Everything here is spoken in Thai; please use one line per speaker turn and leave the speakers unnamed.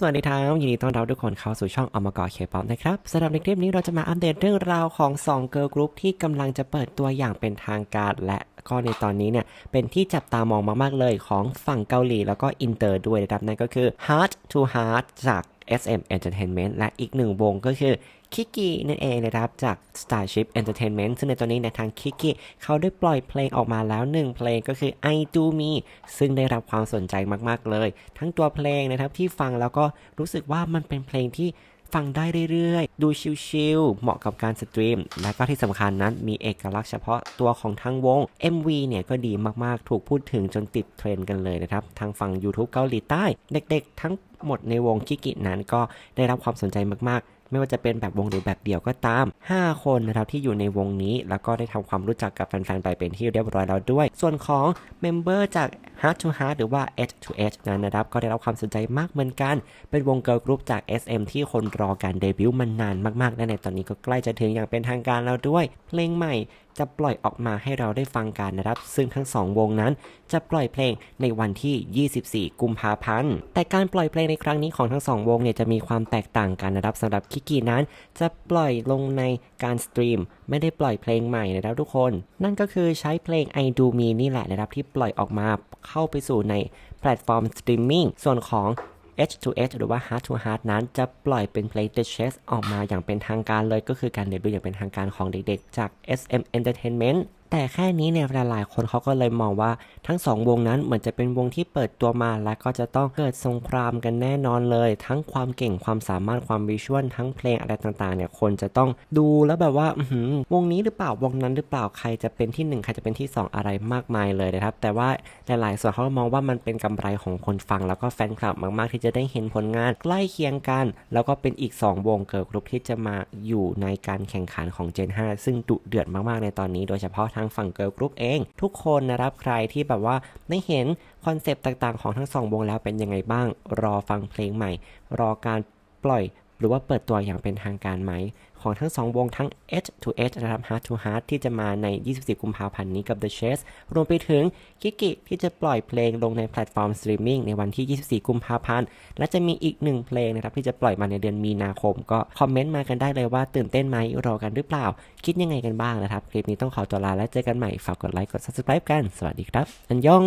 สวัสดีครับยินดีต้อนรับทุกคนเข้าสู่ช่องอมกอเคป๊อปนะครับสำหรับในคลิปนี้เราจะมาอัปเดตเรื่องราวของ2เกิร์ลกรุ๊ปที่กำลังจะเปิดตัวอย่างเป็นทางการและก็ในตอนนี้เนี่ยเป็นที่จับตามองมากๆเลยของฝั่งเกาหลีแล้วก็อินเตอร์ด้วยนะครับนั่นก็คือ Heart to Heart จาก SM Entertainment และอีกหนึ่งวงก็คือคิกกี้นั่นเองนะครับจาก Starship Entertainment ซึ่งในตอนนี้ในทางคิกกี้เขาได้ปล่อยเพลงออกมาแล้วหนึ่งเพลงก็คือ I Do Me ซึ่งได้รับความสนใจมากๆเลย ทั้งตัวเพลงนะครับที่ฟังแล้วก็รู้สึกว่ามันเป็นเพลงที่ ฟังได้เรื่อยๆ ดูชิลๆ เหมาะกับการสตรีม และก็ที่สำคัญนั้นมีเอกลักษณ์เฉพาะตัวของทั้งวง MV เนี่ยก็ดีมากๆ ถูกพูดถึงจนติดเทรนด์กันเลยนะครับ ทางฝั่ง YouTube เกาหลีใต้ เด็กๆ ทั้งหมดในวงกิกินั้นก็ได้รับความสนใจมากๆ ไม่ว่าจะเป็นแบบวงหรือแบบเดี่ยวก็ตาม 5 คนนะครับที่อยู่ในวงนี้ แล้วก็ได้ทำความรู้จักกับแฟนๆไปเป็นที่เรียบร้อยแล้วด้วย ส่วนของเมมเบอร์จาก Heart to Heart หรือว่า H to H นั้นนะครับ ก็ได้รับความสนใจมากเหมือนกัน เป็นวงเกิร์ลกรุ๊ปจาก SM ที่คนรอการเดบิวต์มานานมากๆและในตอนนี้ก็ใกล้จะถึงอย่างเป็นทางการแล้วด้วย เพลงใหม่ จะปล่อยออกมาให้เราได้ฟังกันนะครับ ซึ่งทั้งสองวงนั้นจะปล่อยเพลงในวันที่ 24 กุมภาพันธ์ แต่การปล่อยเพลงในครั้งนี้ของทั้งสองวงเนี่ยจะมีความแตกต่างกันนะครับสำหรับคิกินั้น จะปล่อยลงในการสตรีมไม่ได้ปล่อยเพลงใหม่นะครับทุกคน นั่นก็คือใช้เพลง I Do Me นี่แหละนะครับที่ปล่อยออกมาเข้าไปสู่ในแพลตฟอร์มสตรีมมิ่งส่วนของ H to H หรือว่า Heart to Heart นั้นจะปล่อยเป็นเพลง The Chess ออกมาอย่างเป็นทางการเลยก็คือการเดบิวต์อย่างเป็นทางการของเด็กๆ จาก SM Entertainment แต่แค่นี้เนี่ยหลายๆคนเขาก็เลยมองว่าทั้งสองวงนั้นเหมือนจะเป็นวงที่เปิดตัวมาและก็จะต้องเกิดสงครามกันแน่นอนเลย ทั้งความเก่งความสามารถความวิชวลทั้งเพลงอะไรต่างๆเนี่ยคนจะต้องดูแล้วแบบว่าวงนี้หรือเปล่าวงนั้นหรือเปล่าใครจะเป็นที่หนึ่งใครจะเป็นที่สองอะไรมากมายเลยนะครับ แต่ว่าหลายๆส่วนเขามองว่ามันเป็นกำไรของคนฟัง แล้วก็แฟนคลับมากๆ ที่จะได้เห็นผลงานใกล้เคียงกัน แล้วก็เป็นอีก 2 วงเกิร์ลกรุ๊ปที่จะมาอยู่ในการแข่งขันของ Gen 5 ซึ่งดุเดือดมากๆในตอนนี้ โดยเฉพาะางฝั่งเกิร์ลกรุ๊ปเอง ทุกคนนะครับใครที่แบบว่าได้เห็นคอนเซปต์ต่างๆของทั้งสองวงแล้วเป็นยังไงบ้าง รอฟังเพลงใหม่ รอการปล่อย หรือว่าเปิดตัวอย่างเป็นทางการไหม ของทั้งสองวงทั้ง H to H นะครับ Heart to Heart ที่จะมาใน 24 กุมภาพันธ์นี้กับ The Chase รวมไปถึงคิกิที่จะปล่อยเพลงลงในแพลตฟอร์มสตรีมมิ่งในวันที่ 24 กุมภาพันธ์ และจะมีอีกหนึ่งเพลงนะครับที่จะปล่อยมาในเดือนมีนาคม ก็คอมเมนต์มากันได้เลยว่าตื่นเต้นไหมรอกันหรือเปล่า คิดยังไงกันบ้างนะครับคลิปนี้ต้องขอตัวลาและเจอกันใหม่ฝากกดไลค์กด subscribe กันสวัสดีครับอันยอง